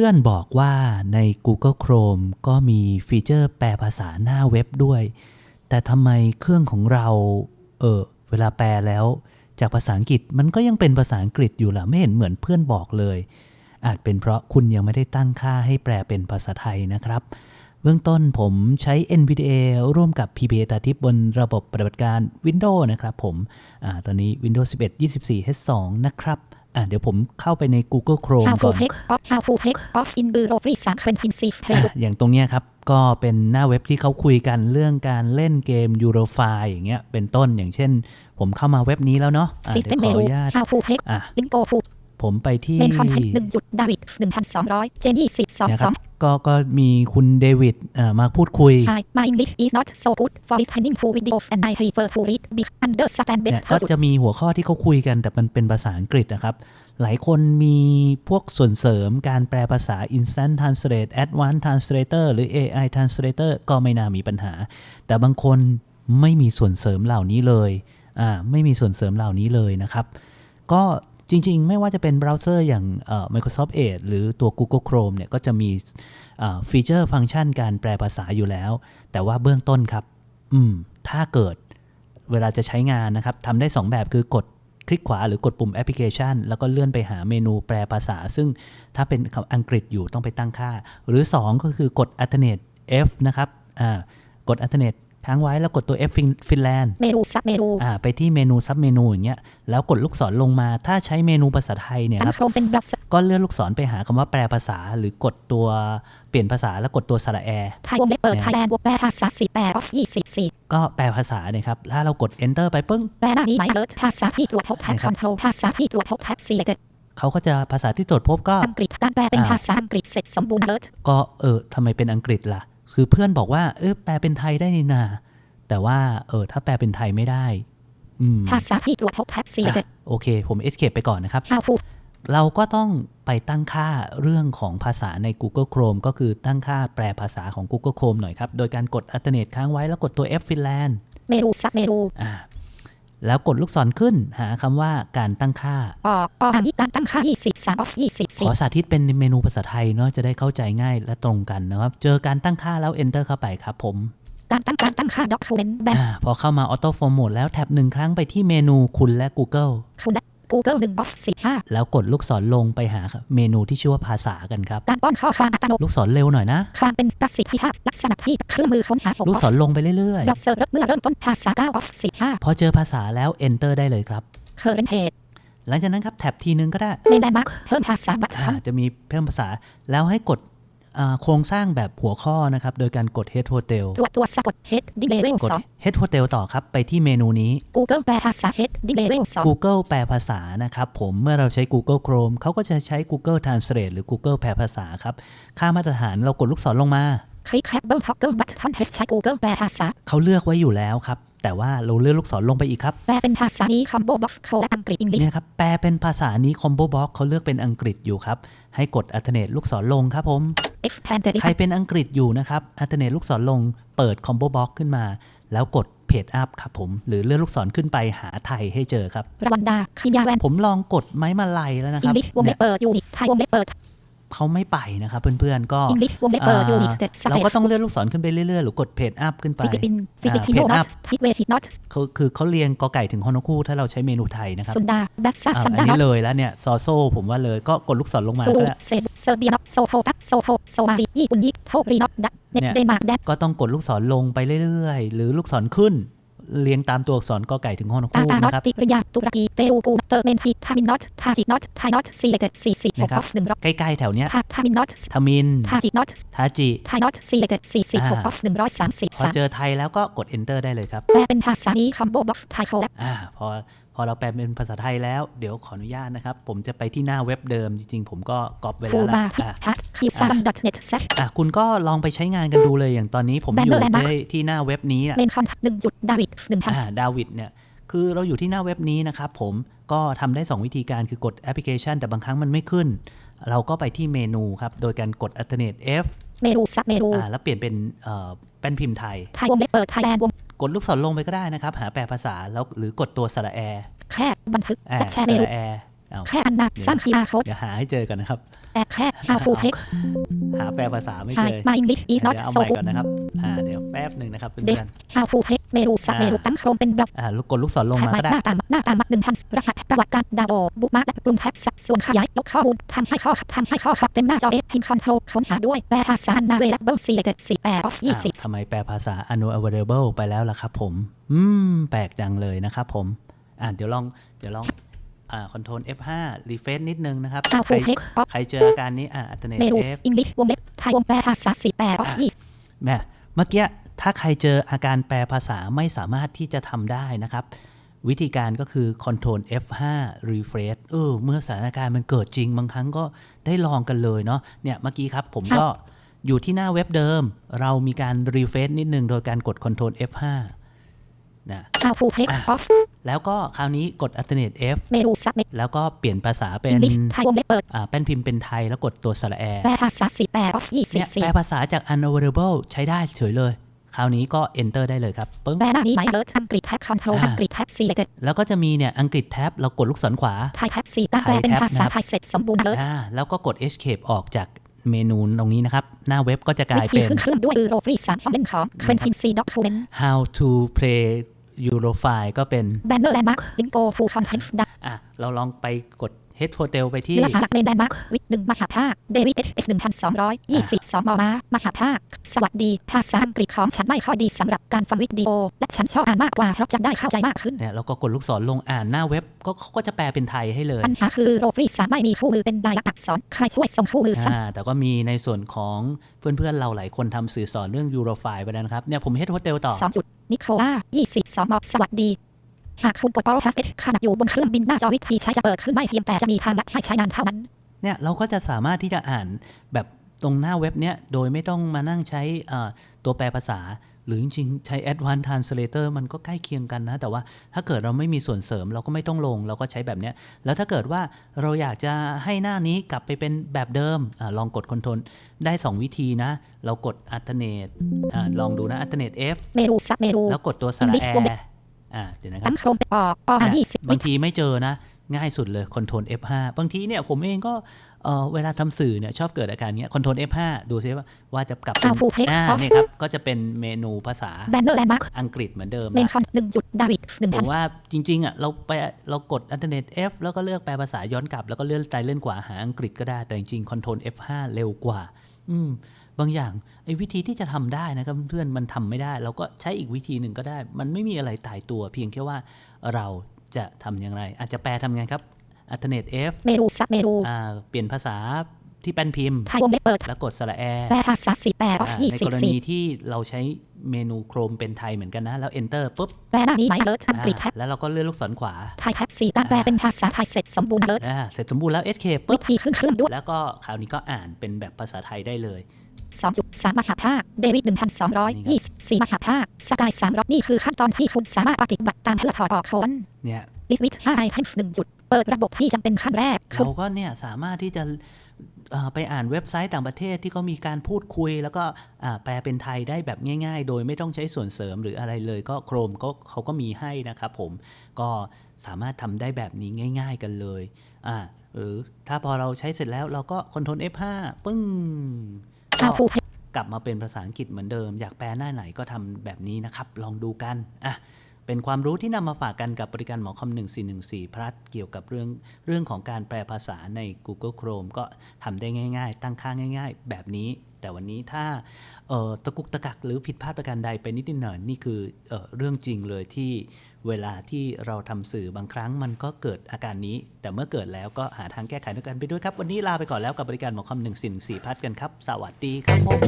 พื่อนบอกว่าใน Google Chrome ก็มีฟีเจอร์แปลภาษาหน้าเว็บด้วย แต่ทำไมเครื่องของเรา เออ เวลาแปลแล้ว จากภาษาอังกฤษมันก็ยังเป็นภาษาอังกฤษอยู่ล่ะ ไม่เห็นเหมือนเพื่อนบอกเลย อาจเป็นเพราะคุณยังไม่ได้ตั้งค่าให้แปลเป็นภาษาไทยนะครับ เบื้องต้นผมใช้ NVDA ร่วมกับ PPA ตาทิปบนระบบปฏิบัติการ Windows นะครับผมอตอนนี้ Windows 11 24 H2 นะครับ อ่าเดี๋ยวผมเข้าไปใน Google Chrome How ก่ to อน take off How to take off in Bureau Free 3 Quentin อะอย่างตรงเนี้ยครับ ก็เป็นหน้าเว็บที่เขาคุยกันเรื่องการเล่นเกม Eurofy อย่างเงี้ยเป็นต้นอย่างเช่น ผมเข้ามาเว็บนี้แล้วเนาะอะเดี๋ยว System ขออ menu นุญาต How to take อะ link go to ผมไปที่ main content 1จุด David 1,200 Jenny นะครับ10ก็ก็มีคุณเดวิดเอ่อมาพูดคุย22 Hi my English is not so good for listening to videos and I prefer to read big understand เนี่ย better ก็จะมีหัวข้อที่เขาคุยกันแต่มันเป็นภาษาอังกฤษนะครับ หลายคนมีพวกส่วนเสริมการแปลภาษา instant translate advanced translator หรือ AI translator ก็ไม่น่ามีปัญหา แต่บางคนไม่มีส่วนเสริมเหล่านี้เลย อ่า ไม่มีส่วนเสริมเหล่านี้เลยนะครับ ก็ จริง ๆ ไม่ว่าจะเป็นเบราว์เซอร์อย่าง Microsoft Edge หรือตัว Google Chrome เนี่ยก็จะมีฟีเจอร์ฟังก์ชันการแปลภาษาอยู่แล้ว แต่ว่าเบื้องต้นครับ อืม ถ้าเกิดเวลาจะใช้งานนะครับทำได้ 2 แบบคือกดคลิกขวาหรือกดปุ่มแอปพลิเคชัน แล้วก็เลื่อนไปหาเมนูแปลภาษา ซึ่งถ้าเป็นคำอังกฤษอยู่ต้องไปตั้งค่า หรือ 2 ก็คือกด alternate F นะครับ อ่า กด alternate ค้างไว้แล้วกดตัว F ฟินแลนด์เมนู sub เมนูอ่าไปที่เมนูซับเมนูอย่างเงี้ยแล้วกดลูกศรลงมา ถ้าใช้เมนูภาษาไทยเนี่ยตั้คงรับโครงเป็น browser ก็เลื่อนลูกศรไปหาคำว่าแปลภาษา หรือกดตัวเปลี่ยนภาษาแล้วกดตัวสระแอไทยวงเล็บเปิดเนี่ยไทยแลนด์วงแปลภาษา4แปล off 24ก็แปลภาษาเนี่ยครับถ้าเรากด enter ไปปึ้งแปลหน้านี้หมาย alert ภาษาที่ตรวจพบ tab นะครับ control ภาษาที่ตรวจพบ tab selected เขาก็จะภาษาที่ตรวจพบก็อังกฤษการแปลเป็นอ่าภาษาอังกฤษเสร็จสมบูรณ์ alert ก็เออทำไมเป็นอังกฤษล่ะ คือเพื่อนบอกว่า เออแปลเป็นไทยได้นี่นา แต่ว่าเออถ้าแปลเป็นไทยไม่ได้อืมภาษาที่ตรวจพบ tab อะ selected โอเค ผม escape ไปก่อนนะครับ How to เราก็ต้องไปตั้งค่าเรื่องของภาษาใน Google Chrome ก็คือตั้งค่าแปลภาษาของ Google Chrome หน่อยครับ โดยการกด alternate ค้างไว้แล้วกดตัว F Finland เมนู sub เมนูอ่า แล้วกดลูกศรขึ้นหาคำว่าการตั้งค่าออกออกทางนี้การตั้งค่า23 off ขอ24สาธิตเป็นเมนูภาษาไทยเนาะจะได้เข้าใจง่ายและตรงกันนะครับ เจอการตั้งค่าแล้ว enter เข้าไปครับผมการตั้งการตั้งค่า document แบบอาพอเข้ามา auto format แล้วแท็บหนึ่งครั้งไปที่เมนูคุณและ Google คุณ Google 1 off 45 แล้วกดลูกศรลงไปหาเมนูที่ชื่อว่าภาษากันครับการป้อนข้อความอัตโนมัติลูกศรเร็วหน่อยนะความเป็นประสิทธิภาพลักษณะที่เครื่องมือค้นหา6ลูก off ศรลงไปเรื่อย browser เมื่อเริ่มต้นภาษา9 off ๆพอเจอภาษาแล้ว enter ได้เลยครับ45 current page หลังจากนั้นครับแท็บทีนึงก็ได้ main landmark เพิ่มภาษาบัตอ่าจะมีเพิ่มภาษาแล้วให้กดอ่า โครงสร้างแบบหัวข้อนะครับ โดยการกด head hotel ตรวจตัวสะกด head d level กด head hotel ต่อครับ ไปที่เมนูนี้2 Google แปลภาษา head d level 2 Google แปลภาษานะครับผมเมื่อเราใช้ Google Chrome เขาก็จะใช้ Google Translate หรือ Google แปลภาษาครับ ค่ามาตรฐานเรากดลูกศรลงมาคลิก Apple Toggle Button Press ใช้ Google แปลภาษาเขาเลือกไว้อยู่แล้วครับ แต่ว่าเราเลื่อนลูกศรลงไปอีกครับ แปลเป็นภาษานี้ Combo Box โคและอังกฤษ English เนี่ยครับ แปลเป็นภาษานี้ Combo Box เขาเลือกเป็นอังกฤษอยู่ครับ ให้กด alternate ลูกศรลงครับผม Expand ใครเป็นอังกฤษอยู่นะครับ alternate ลูกศรลงเปิด Combo Box ขึ้นมา แล้วกด Page Up ครับผม หรือเลื่อนลูกศรขึ้นไปหาไทยให้เจอครับรวันดาคิยาแวนผมลองกดไม้มาลัยแล้วนะครับ English วงเนี่เล็ยบเปิดยูนิตไทยวงเล็บเปิด เขาไม่ไปนะครับเพื่อนๆ ก็ English วงเล็บเปิดอ่ายูนิตเด็ดสเราเตก็ทต้องเลื่อนลูกศรขึ้นไปเรื่อยๆ หรือกดเพจอัพขึ้นไปฟิลิปปินส์ฟิลิปปินเพโนจนออัตพพิเวทินอตเขาคือเขาเรียงกอไก่ถึงฮอนอคูถ้าเราใช้เมนูไทยนะครับสุนดาแบ็กซัสอ่าซันอันดานอนี้ตเลยแล้วเนี่ยซอโซผมว่าเลยก็กดลูกศรลงมาซูก็ได้เซเซอร์เบียนอตโซโทตัสโซโทโซมาลีญี่ปุ่นยิโทรีนอตดัตเนเนี่ยเดนมาร์กแดนก็ต้องกดลูกศรลงไปเรื่อยๆ หรือลูกศรขึ้น เรียงตามตัวอักษรกอไก่ถึงฮอนอตาคูตานอตนะครับติริยาตุรกีเตรูกูเตอร์เมนทีทามินนอตทาจินอตไทนอตซีเลเกตสี่สี่หนะกครัอบอฟหนึ่งร้อยใกล้ๆแถวเนี้ยทาทามินนอตทามินทาจินอตทาจิไทนอตซีเลเกตสี่สี่หกอ่าออฟหนึ่งร้อยสามสิบพอสามเจอไทยแล้วก็กด enter ได้เลยครับแปลเป็นภาษานี้คัมโบบ็อกไทยโคและอ่าพอ พอเราแปลเป็นภาษาไทยแล้วเดี๋ยวขออนุญาตนะครับ ผมจะไปที่หน้าเว็บเดิมจริงๆ ผมก็ก๊อปไว้คูแล้วบาละทิอะฮัทคิวซันดอทเน็ตเซตอะคุณก็ลองไปใช้งานกันดูเลยอย่างตอนนี้ผมอยู่ Banner Landmark ที่ที่หน้าเว็บนี้อะเมนคอนหนึ่งจุดดาวิดหนึ่งพันอ่าดาวิดเนี่ยคือเราอยู่ที่หน้าเว็บนี้นะครับผมก็ทำได้ 2 วิธีการคือกดแอปพลิเคชัน แต่บางครั้งมันไม่ขึ้น เราก็ไปที่เมนูครับ โดยการกด alternate F เมนูซับเมนูอ่าแล้วเปลี่ยนเป็นเอ่อแป้นพิมพ์ไทยไทยวงเล็บเปิดไทยแลนด์วง กดลูกศรลงไปก็ได้นะครับ หาแปลภาษาแล้วหรือกดตัวสระแอแค่บันทึกอ่าและแชสร์เมนูระแอเอาแค่อันดับสร้างคีย์อาร์โค้ดเดี๋ยวหาให้เจอกันนะครับแอดแค่ how to take หาแปลภาษาไม่ hi เจอ my English is เดี๋ยว not เอา so ใหม่ good ก่อนนะครับอ่าเดี๋ยวแป๊บหนึ่งนะครับเพื่ this อน how to take เมนูสับอ่าเมนูตั้งโครงเป็นบล็อกๆอ่าลูกกดลูกศรลงแท็บมาใหม่ก็ได้หน้าตามหน้าตามหนึ่งพันรหัสประวัติการดาวน์โหลดบุ๊กมาร์กและปรุงแท็บสัดส่วนขยายลบข้อมูลทำให้ข้อทำให้ข้อความเต็มหน้าจอเอฟพิมพ์คอนโทรลค้นหาด้วยแปลภาษานาเวลเบิลซีเด็ดสี่แปดออฟยี่อ้าวสิบทำไมแปลภาษา unavailable ไปแล้วล่ะครับผม อืม แปลกจังเลยนะครับผมอ่าเดี๋ยวลองเดี๋ยวลองอ่า control F5 refresh นิดนึงนะครับ how ใคร to take ออฟใครเจออาการนี้อ่า alternate เมนู F อังกฤษวงเล็บไทยวงแปลภาษาสี่แปดออฟยี่แม่เมื่อกี้ ถ้าใครเจออาการแปลภาษาไม่สามารถที่จะทำได้นะครับ วิธีการก็คือ Ctrl F5 Refresh เออเมื่อสถานการณ์มันเกิดจริง บางครั้งก็ได้ลองกันเลยเนาะเนี่ยเมื่อกี้ครับผมก็อยู่ที่หน้าเว็บเดิม เรามีการ refresh นิดนึงโดยการกด Ctrl F5 นะ how to take อะออฟแล้วก็คราวนี้กด Alternate F เมนูซับเมแล้วก็เปลี่ยนภาษาเป็อันงกฤษไทยวงเล็บเปิดอ่าแป้นพิมพ์เป็นไทยแล้วกดตัวสระแอแปลภาษาสี่แปดออฟยี่สิเนี่บยสี่แปลภาษาจาก unavailable ใช้ได้เฉยเลย คราวนี้ก็ enter ได้เลยครับปึ้งแปลหน้านี้หมายเลิศอังกฤษแท็บคอนโทรลอ่าอังกฤษแท็บสี่เด็ดแล้วก็จะมีเนี่ยอังกฤษแท็บเรากดลูกศรขวาไทยแท็บสี่ตั้งแปลเป็นภาษาไทยเสร็จสมบูรณ์เลิศอ่าแล้วก็กด escape ออกจากเมนูตรงนี้นะครับ หน้าเว็บก็จะกวิลายธีเป็นขึ้นเครื่องด้วยยูโรฟรีสามคอมเมนต์ของเควนทินซีด็อกคูเมน how to play Eurofile ก็เป็นแบนเนอร์แลนด์มาร์คลิงโกฟูคอนเทนต์ดัอะเราลองไปกด head hotel ไปที่เนื้อหาหลักเมนแลนด์มาร์ควิกหนึ่งมหาภาคเดวิดเอชเอสหนึ่งพันสองร้อยยี่สิบสองมอมามหาภาค สวัสดีภาษาอังกฤษของฉันไม่ค่อยดีสำหรับการฟังวิดีโอ และฉันชอบอ่านมากกว่าเพราะจะได้เข้าใจมากขึ้นเนี่ยเราก็กดลูกศรลงอ่านหน้าเว็บก็เขาก็จะแปลเป็นไทยให้เลยปัญหาคือโรฟรีสามไม่มีคู่มือเป็นลายลักษณ์อักษรใครช่วยส่งคู่มือซ้อ่าแต่ก็มีในส่วนของเพื่อนๆเราหลายคนทำสื่อสอนเรื่อง Eurofile ไปแล้วนะครับเนี่ยผม head hotel ต่อำสองจุดนิโคล่ายี่สิบสองมอสวัสดี หากคุณกด Power Plus H ขณะอยู่บนเครื่องบินหน้าจอวิธีใช้จะเปิดขึ้นไม่เพียงแต่จะมีทางลัดให้ใช้งานเท่านั้น เนี่ยเราก็จะสามารถที่จะอ่านแบบตรงหน้าเว็บเนี้ยโดยไม่ต้องมานั่งใช้อ่าตัวแปลภาษา หรือจริงๆ ใช้ Advanced Translator มันก็ใกล้เคียงกันนะ แต่ว่าถ้าเกิดเราไม่มีส่วนเสริมเราก็ไม่ต้องลง เราก็ใช้แบบเนี้ยแล้วถ้าเกิดว่าเราอยากจะให้หน้านี้กลับไปเป็นแบบเดิมอาลองกด Ctrl ได้ 2 วิธีนะ เรากด Alternate อ่าลองดูนะ Alternate F เมนูซับเมนูแล้วกดตัวสระ English แอวงเล็บ อ่าเดี๋ยวนะครับตั้งโครงออกอห้ายี่สิบบางทีไม่เจอนะ ง่ายสุดเลย Ctrl F5 บางทีเนี่ยผมเองก็เออเวลาทำสื่อเนี่ยชอบเกิดอาการเนี้ย Ctrl F5 ดูซิว่าว่าจะกลับเป็น How to take อ่า off เนี่ยครับ ก็จะเป็นเมนูภาษาแบนเนอร์แลนด์มาร์คอังกฤษเหมือนเดิมเมนนะคอนหนึ่งจุดดาวิดหนึ่งผพันมว่าจริงๆอะเราไปเรากด Alternate F แล้วก็เลือกแปลภาษาย้อนกลับ แล้วก็เลื่อนซ้ายเลื่อนขวาหาอังกฤษก็ได้แต่จริงๆ Ctrl F5 เร็วกว่า อืม บางอย่างไอ้วิธีที่จะทำได้นะครับเพื่อนๆมันทำไม่ได้ เราก็ใช้อีกวิธีหนึ่งก็ได้ มันไม่มีอะไรตายตัว เพียงแค่ว่าเราจะทำอย่างไร อาจจะแปลทำไงครับ Alternate F เมนูซับเมนูอ่าเปลี่ยนภาษาที่แป้นพิมพ์ไทยวงเล็บเปิดแล้วกดสระแอแปลภาษาสี่แปดออฟอ่ายี่ในสิกบรสี่ณีที่เราใช้เมนูโครมเป็นไทยเหมือนกันนะ แล้ว enter ปุ๊บแปลหน้านี้หมายเลิศอังกฤษอ่าแท็บแล้วเราก็เลื่อนลูกศรขวาไทยแท็บสี่ตั้งแปลเป็นภาษาไทยเสร็จสมบูรณ์เลิศอ่าเสร็จสมบูรณ์แล้ว escape วิปุ๊บธีขึ้นเครื่องด้วยแล้วก็คราวนี้ก็อ่านเป็นแบบภาษาไทยได้เลย สองจุดสามมหาภาคเดวิดหนึ่งพันสองร้อยยี่สิบสี่มหาภาคสกายสามร้อยนี่คือขั้นตอนที่คุณสามารถปฏิบัติตามเพื่อถอดออกโคนเนี่ยลิสวิตห้าไอเทมหนึ่งจุด เปิดระบบที่จำเป็นขั้นแรกคือเราก็เนี่ยสามารถที่จะเอ่อไปอ่านเว็บไซต์ต่างประเทศที่เขามีการพูดคุย แล้วก็อ่าแปลเป็นไทยได้แบบง่าย ๆ โดยไม่ต้องใช้ส่วนเสริมหรืออะไรเลย ก็โครมก็เขาก็มีให้นะครับผมก็สามารถทำได้แบบนี้ง่าย ๆ กันเลยอ่าหรือถ้าพอเราใช้เสร็จแล้วเราก็ Ctrl F5 ปึ้งก็เอาผู้ กลับมาเป็นภาษาอังกฤษเหมือนเดิม อยากแปลหน้าไหนก็ทำแบบนี้นะครับ ลองดูกันอะเป็นความรู้ที่นำมาฝากกันกับบริการหมอคอม1414 พลัดเกี่ยวกับเรื่องเรื่องของการแปลภาษาใน Google Chrome ก็ทำได้ง่าย ๆ ตั้งค่าง่าย ๆ แบบนี้ แต่วันนี้ถ้าตะกุกตะกักหรือผิดพลาดประการใดไปนิดนิดหน่อยนี่คืออเรื่องจริงเลยที่เวลาที่เราทำสื่อบางครั้งมันก็เกิดอาการนี้ แต่เมื่อเกิดแล้วก็หาทางแก้ไขด้วยกันไปด้วยครับ วันนี้ลาไปก่อนแล้วกับบริการหมอคำหนึ่งสิ่สี่พัดกันครับ สวัสดีครับผม